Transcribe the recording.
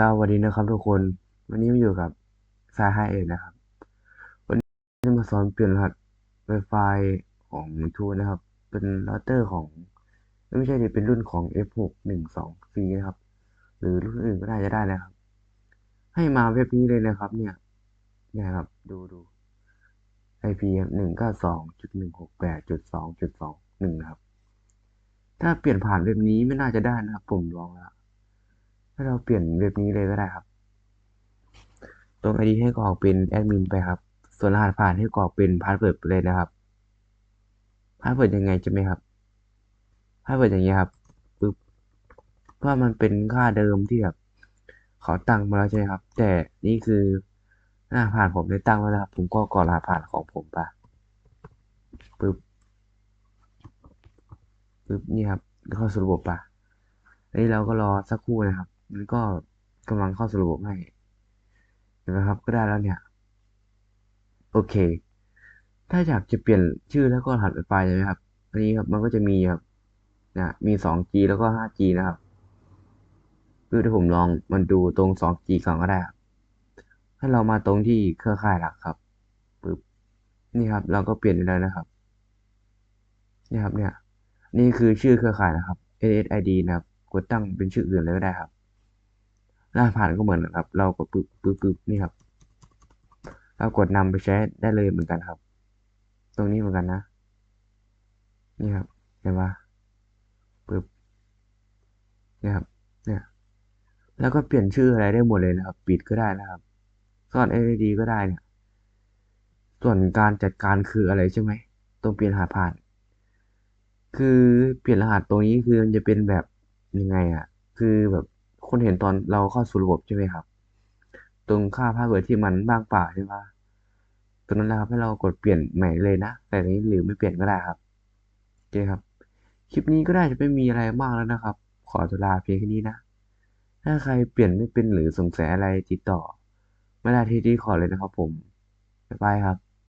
สวัสดีนะครับทุกคน วันนี้มาอยู่กับสายไฮเอ็ดนะครับ วันนี้จะมาสอนเปลี่ยนรหัส Wi-Fi ของทูนะครับ เป็นเราเตอร์ของ ไม่ใช่เป็นรุ่นของ F612C นะครับ หรือรุ่นอื่นก็ได้จะได้นะครับ ให้มาเว็บนี้เลยนะครับ เนี่ยเนี่ยครับ ดูดู IP หนึ่งเก้าสองจุดหนึ่งหกแปดจุดสองจุดสองหนึ่งนะครับ ถ้าเปลี่ยนผ่านเว็บนี้ไม่น่าจะได้นะครับ ผมลองแล้ว ถ้เราเปลี่ยนเว็บนี้เลยก็ได้ครับ ตรง ID ให้กรอกเป็นแอดมินไปครับ ส่วนรหัสผ่านให้กรอกเป็นพาสเวิร์ดไปเลยนะครับพาสเวิร์ดยังไงใช่ไหมครับพาสเวิร์ดอย่างเงี้ยครับปึ๊บเพราะมันเป็นค่าเดิมที่แบบเขาตั้งมาแล้วใช่ไหมครับ แต่นี่คือรหัสผ่านผมได้ตั้งไว้แล้วครับ ผมก็กรอกรหัสผ่านของผมไปปึ๊บปึ๊บนี่ครับเข้าสู่ระบบไปอันนี้เราก็รอสักครู่นะครับ มันก็กำลังเข้าสู่ระบบให้เห็นไหมครับ ก็ได้แล้วเนี่ย โอเค ถ้าอยากจะเปลี่ยนชื่อแล้วก็รหัสไฟล์ใช่ไหมครับ อันนี้ครับมันก็จะมีครับนะมี 2G แล้วก็ 5G นะครับคือถ้าผมลองมันดูตรง 2G ก่อนก็ได้ครับให้เรามาตรงที่เครือข่ายหลักครับปึ๊บนี่ครับ เราก็เปลี่ยนได้แล้วนะครับ นี่ครับเนี่ย นี่คือชื่อเครือข่ายนะครับ SSID นะครับ กดตั้งเป็นชื่ออื่นเลยก็ได้ครับ รหัสผ่านก็เหมือนกันครับ เรากดปึ๊บปึ๊บปึ๊บนี่ครับ เรากดนำไปใช้ได้เลยเหมือนกันครับ ตรงนี้เหมือนกันนะ นี่ครับ เห็นปะปึ๊บนี่ครับ เนี่ย แล้วก็เปลี่ยนชื่ออะไรได้หมดเลยนะครับ ปิดก็ได้นะครับซ่อน LED ก็ได้เนี่ย ส่วนการจัดการคืออะไรใช่ไหมตรงเปลี่ยนรหัสผ่าน คือเปลี่ยนรหัสตรงนี้คือมันจะเป็นแบบยังไงอะ คือแบบ คนเห็นตอนเราเข้าสู่ระบบใช่ไหมครับ ตรงค่าพาสเวิร์ดที่มันบ้างเปล่าใช่ปะตรงนั้นนะครับให้เรากดเปลี่ยนใหม่เลยนะ แต่นี้หรือไม่เปลี่ยนก็ได้ครับโอเคครับ คลิปนี้ก็ได้จะไม่มีอะไรมากแล้วนะครับ ขอตัวลาเพียงแค่นี้นะ ถ้าใครเปลี่ยนไม่เป็นหรือสงสัยอะไรติดต่อ ไม่ได้ที่ที่ขอเลยนะครับผมบ๊ายบายครับ